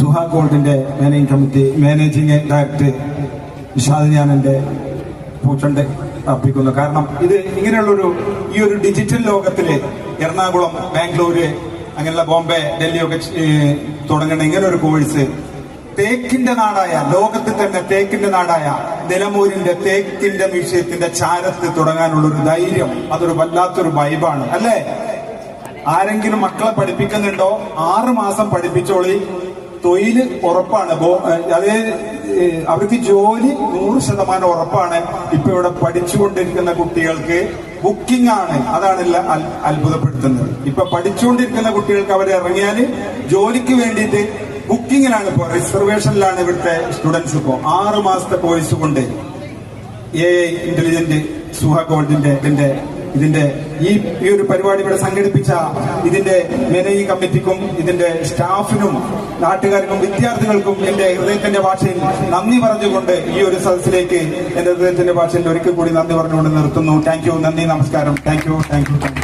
സുഹ ഗോൾഡിന്റെ managing committee managing director Nishad ഞാൻ എന്റെ പൂച്ചണ്ട് അർപ്പിക്കുന്നു. കാരണം ഇത് ഇങ്ങനെയുള്ളൊരു ഈ ഒരു ഡിജിറ്റൽ ലോകത്തിൽ എറണാകുളം ബാംഗ്ലൂര് അങ്ങനെയുള്ള ബോംബെ ഡൽഹി ഒക്കെ തുടങ്ങുന്ന ഇങ്ങനെ ഒരു കോഴ്സ് തേക്കിന്റെ നാടായ ലോകത്തിൽ തന്നെ തേക്കിന്റെ നാടായ നിലമൂരിന്റെ തേക്കിന്റെ വിഷയത്തിന്റെ ചാരത്ത് തുടങ്ങാനുള്ള ഒരു ധൈര്യം അതൊരു വല്ലാത്തൊരു വൈബാണ്. അല്ലേ? ആരെങ്കിലും മക്കളെ പഠിപ്പിക്കുന്നുണ്ടോ? ആറ് മാസം പഠിപ്പിച്ചോളി. തൊഴിൽ ഉറപ്പാണ്. അത് അവർക്ക് ജോലി നൂറ് ശതമാനം ഉറപ്പാണ്. ഇപ്പൊ ഇവിടെ പഠിച്ചുകൊണ്ടിരിക്കുന്ന കുട്ടികൾക്ക് ബുക്കിംഗ് ആണ്. അതാണ് അത്ഭുതപ്പെടുത്തുന്നത്. ഇപ്പൊ പഠിച്ചുകൊണ്ടിരിക്കുന്ന കുട്ടികൾക്ക് അവർ ഇറങ്ങിയാൽ ജോലിക്ക് വേണ്ടിയിട്ട് ബുക്കിങ്ങിലാണ് ഇപ്പോ റിസർവേഷനിലാണ് ഇവിടുത്തെ സ്റ്റുഡൻസ് ഇപ്പോ. ആറ് മാസത്തെ കോഴ്സ് കൊണ്ട് എ ഇന്റലിജന്റ് സുഹ ഗോൾഡിന്റെ ഇതിന്റെ ഈ ഈ ഒരു പരിപാടി ഇവിടെ സംഘടിപ്പിച്ച ഇതിന്റെ മാനേജിംഗ് കമ്മിറ്റിക്കും ഇതിന്റെ സ്റ്റാഫിനും നാട്ടുകാർക്കും വിദ്യാർത്ഥികൾക്കും എന്റെ ഹൃദയത്തിന്റെ ഭാഷയിൽ നന്ദി പറഞ്ഞുകൊണ്ട് ഈ ഒരു സദസ്സിലേക്ക് എന്റെ ഹൃദയത്തിന്റെ ഭാഷയിൽ ഒരിക്കൽ കൂടി നന്ദി പറഞ്ഞുകൊണ്ട് നിർത്തുന്നു. താങ്ക് നന്ദി നമസ്കാരം. Thank you thank you